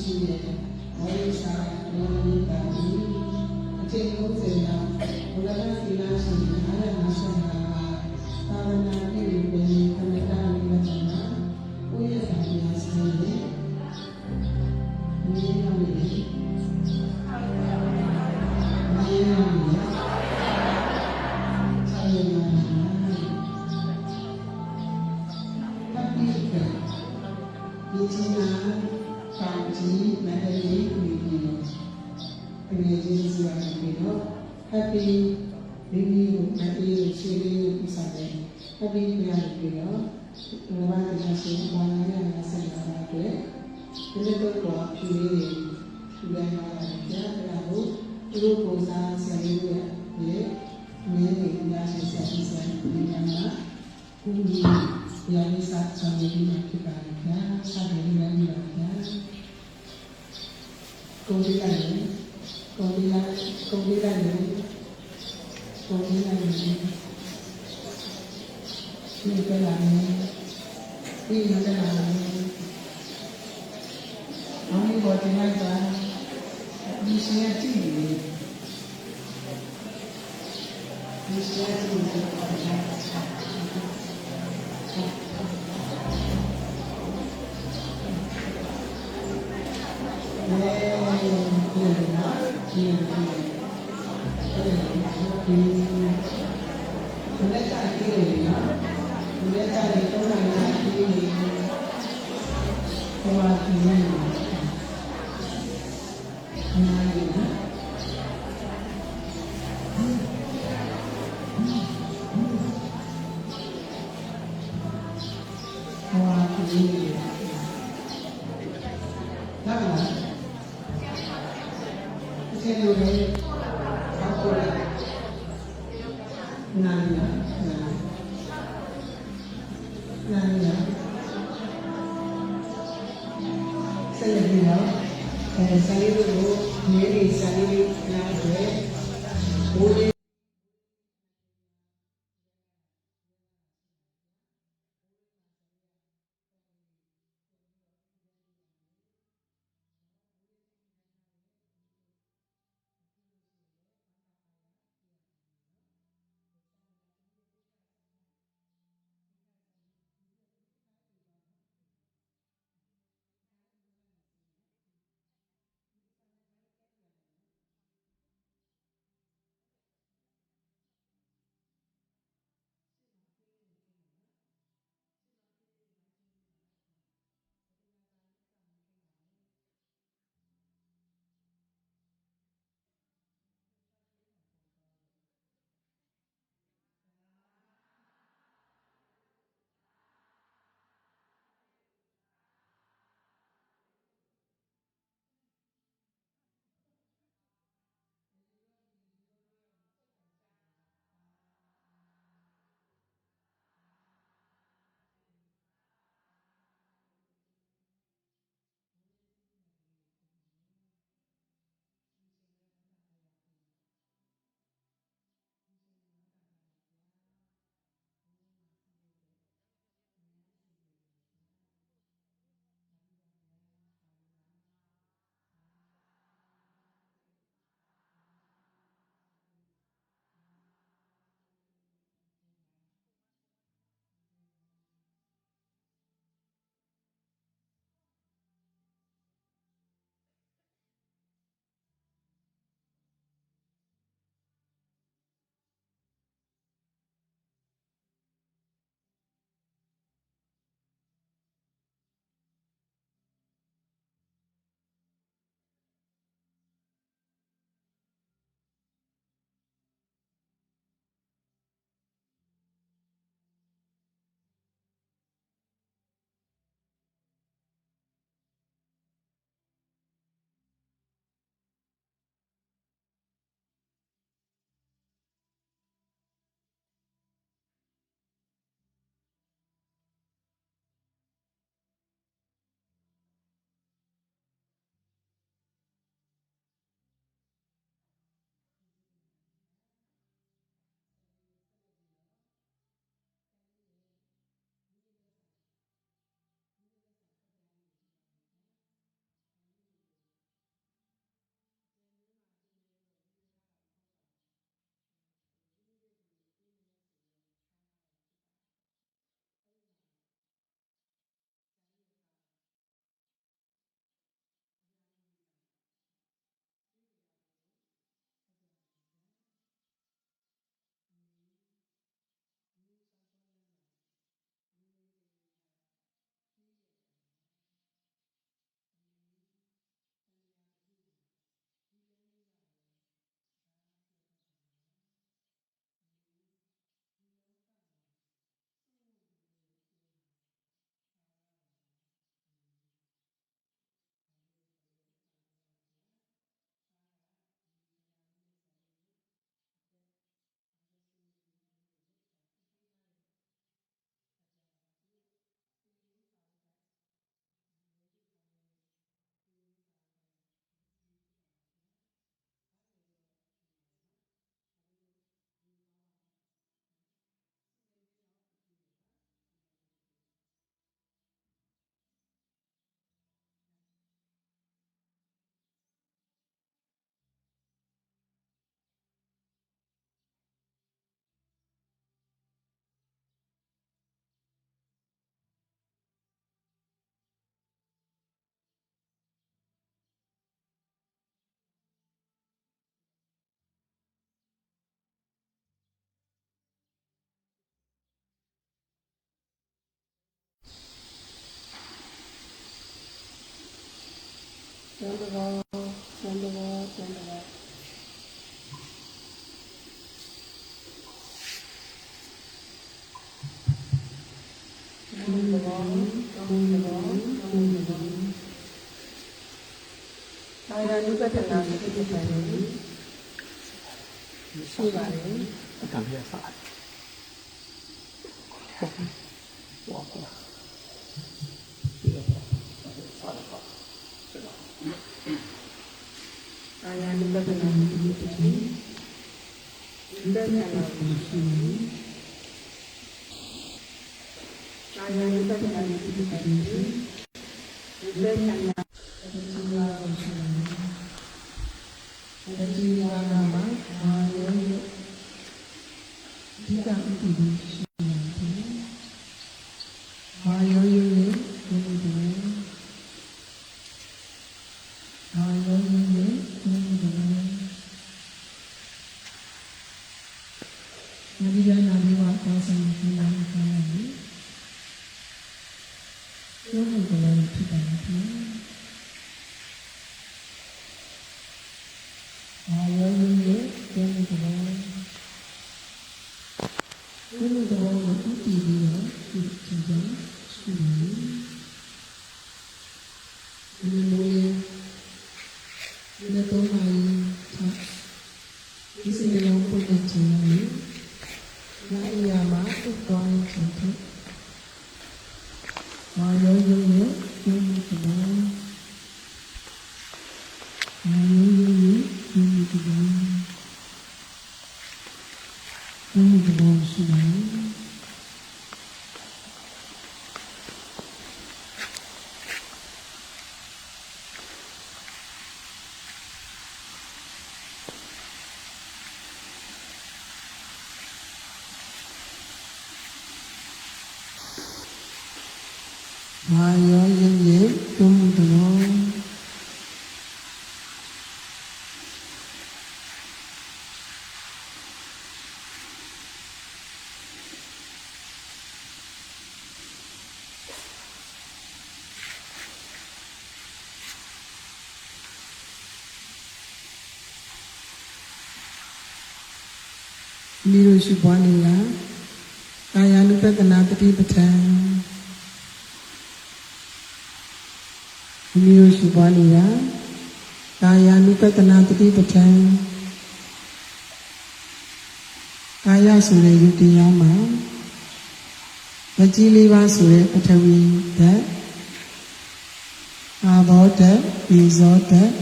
ရှိတယ်။မောရိစာမောရိတာကြီးအချိန်ကုန်စေတာဘုရားရှင်ရှင်အားရမဆန္ဒပါသာဝနာပြုပြီး happy မိမိကိုမတည်ရရှိလေးကိုပြစားတယ် happy ပြရပြီးတော့ဒီဘာသာတရားရှင်ဘာသာရေးနဲ့ဆက်လာတဲ့အတွက်ဒီလိုတော့ဖြူလေးတွေဖြူလိုက်ပါတာကြားကြတာကိုသူတို့ပုံစားဆရာလေးတွေရဲ့အမြဲတမ်းညာရှင်ဆရာကြီးဆရာဒီကမှာကုကြီးရာလေးစားဆောင်ရည်မှာဖြစ်ပါလေဗျာစားတယ်လည်းပြီးပါဗျာကိုကြီးလိုက်ကိုကြီးလိုက်ကိုကြီးလို က်ကိုကြီးလိုက်ဒီကလာနေဒီကလာနေအမေဘောတင်လိုက်တာဒီစရတီဒီစရတီဒီဒီဒီ လက်ချတီးနေနော်ဒီလက်ချတီးတော့နိုင်တာတီးနေဟောပါတီးနေအများကြီးနော်ဟောပါတီးနေနား သံတဘောသံတဘောသံတဘောသံတဘောသံတဘောသံတဘောကာယ ानु ပတ္တနာကိုသိကြတယ်ရှိပါတယ်အကံပြရစားဟုတ် ဒီကနေ့တော့အာရဏုပတနာသတိပဋ္ဌာန်ဒီကနေ့တော့ အကြည်ဝါနာမှာအာရုံရဲ့ဒီကဥပ္ပဒီရှိတယ်။အာရုံရဲ့ဒီလိုတယ်။အာရုံရဲ့ဒီလိုတယ်။နာဒီယာနာဒီဝါကောင်းဆောင်နေလာတယ်။ဘုရားကလည်းဖြစ်တယ်နော်။ အာယောယရဲ့ကျင်းတဲ့ဘောကျင်းတဲ့ဘောကိုအတည်ပြီးတော့ဒီကျင်းကျင်းရှိနေဒီလိုလေးဒီလိုတော့မှသာဒီစနေလုံးပုံနဲ့ကျင်းနေနာအရာမှာတုတ်သွားရင်ကျင်းတယ်အာယောယရဲ့ကျင်းတဲ့ဘော အာရုံရင်းရင်းဒီဒီကဒီဒီဘောရှိတယ် အာရုံရင်းရင်းဒီဒီဘောမိတို့ရှိပွားနေတာကာယ ानु ပတနာတတိပဋ္ဌာန် မိတို့ရှိပွားနေတာကာယ ानु ပတနာတတိပဋ္ဌာန်ကာယဆိုတဲ့ယုတ်တရားမှာမကြီးလေးပါဆိုတဲ့ပထဝီဓာတ်အာဘောဓာတ်ဤဇောဓာတ်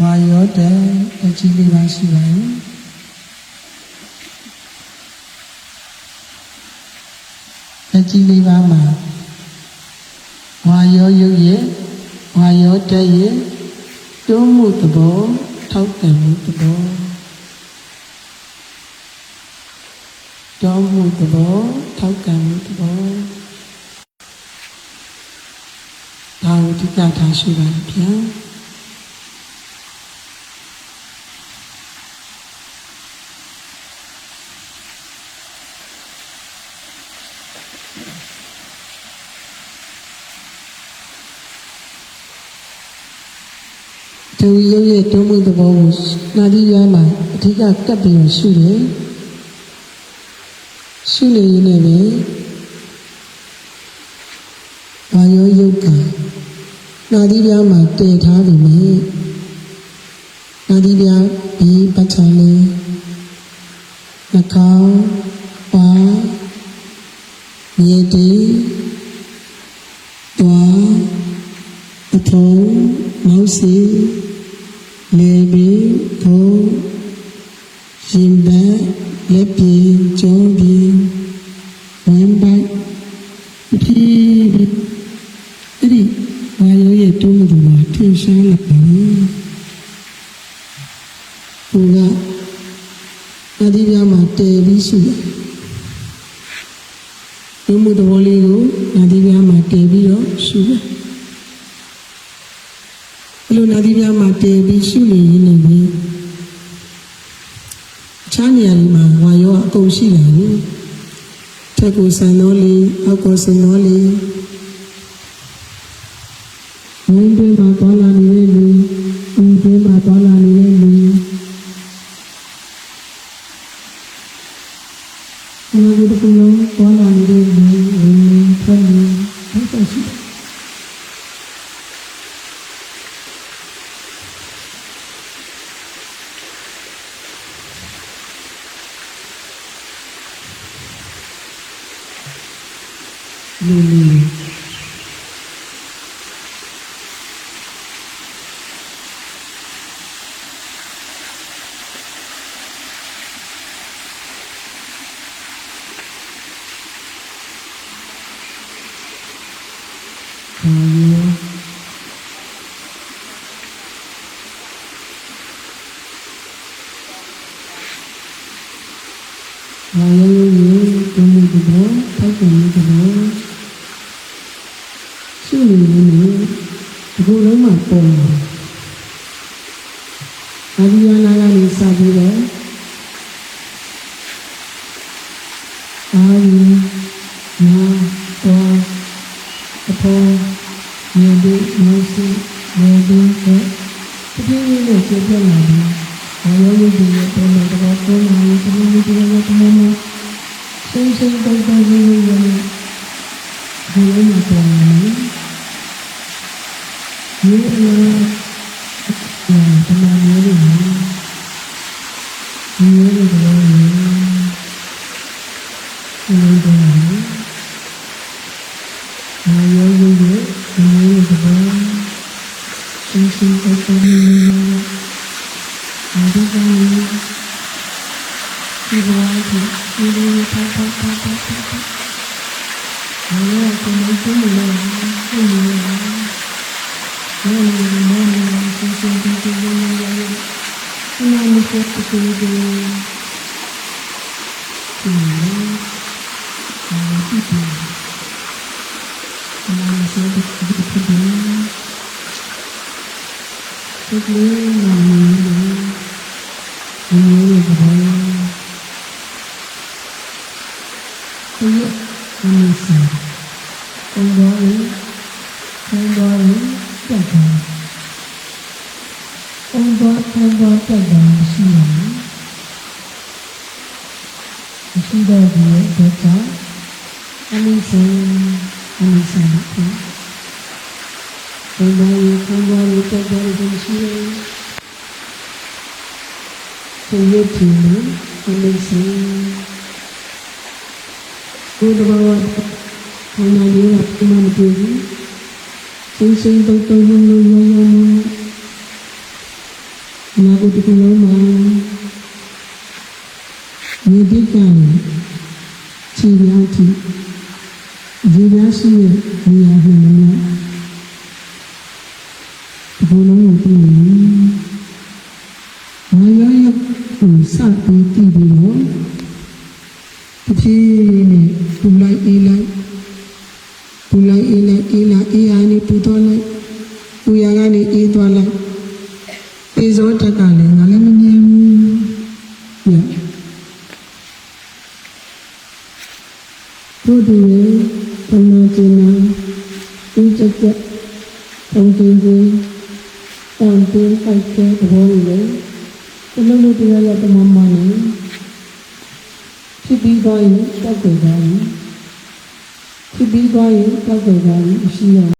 ဝါယောဓာတ်အကြီးလေးပါရှိပါတယ်အကြီးလေးပါးမှာဝါယောယုတ်ရဲ့ ဝါယောတက်ရဲ့တွုံးမှုသဘောထောက်တယ်မှုသဘောတွုံးမှုသဘောထောက်တယ်မှုသဘောဒါကိုဒီကထားရှိပါဗျာ ဒီရုပ်ရဲ့တွုံးမှုသဘောကိုနာသီးရမှာအဓိကကပ်ပြီးတော့ရှုတယ်ရှုနေရင်းနဲ့ပဲဘာယောယုတ်ကနာသီးပြားမှာတည်ထားပြီမြေနာသီးပြားဒီပတ်ချာလေးနှာခေါင်းပါမြေတီတွားအထုံးမောက်စီ ရှိတယ်တုံးမှုသဘောလေးကိုအဒီပြမှာတည်ပြီးတော့ရှိတယ်အဲ့လိုနာသီပြားမှာတည်ပြီးရှုနေရင်းနေပြီအခြားနေရာတွေမှာဝါရောအကုန်ရှိလာပြီထက်ကိုဆန်တော်လေးအောက်ကိုဆန်တော်လေးဝင်းတွေမှာပေါ်လာနေတဲ့လူနာကိုတစ်ခုလုံးပေါ်လာနေတဲ့လူဝင်နေထွက်နေအဲ့ဒါရှိတယ် လူလူ ဘာလို့ဘာလို့လဲဒီလိုတော့ထိုက်တယ်တော့ရှိ နေနေဒီလိုလုံးမှာပေါ်လာအဒီယနာကနေစပြီးတော့အာရီနာတော့အပေါ်မြေဒီမရှိမြေဒီကတကယ်လို့ကျေပြလာတယ်။ဘာလို့လဲဒီလိုပေါ်လာတော့ပေါ်လာရင်ဒီလိုဒီလိုတမန်ဆင်းဆင်းတော့တော့ရေးရနေဒီလိုမှပေါ်လာတယ်။ဒီလိုတမန်ရေးလို့ဒီလိုလိုတော့ရေး ဒီလို Ini berapa? Saya nama saya. Kembali, kembali jaga. Kembali, kembali jaga siang. Sudah dia baca. Kami saya အနိစ္စနဲ့ဘယ်လိုခံစားရတဲ့ကြရရှိလဲဆိုရချင်တယ်အနိစ္စ ဘုဒ္ဓဘာသာခန္ဓာလေးကဘု ပမာကျင်နာဥကြကြပုံကျင်းကြီးတန်တင်းပိုက်တဲ့သဘောတွေလေဒီလိုလိုတရားရတမမနေဖြစ်ပြီးသွားရင်တောက်ကြသွားရင်ဖြစ်ပြီးသွားရင်တောက်ကြသွားရင်ရှိရ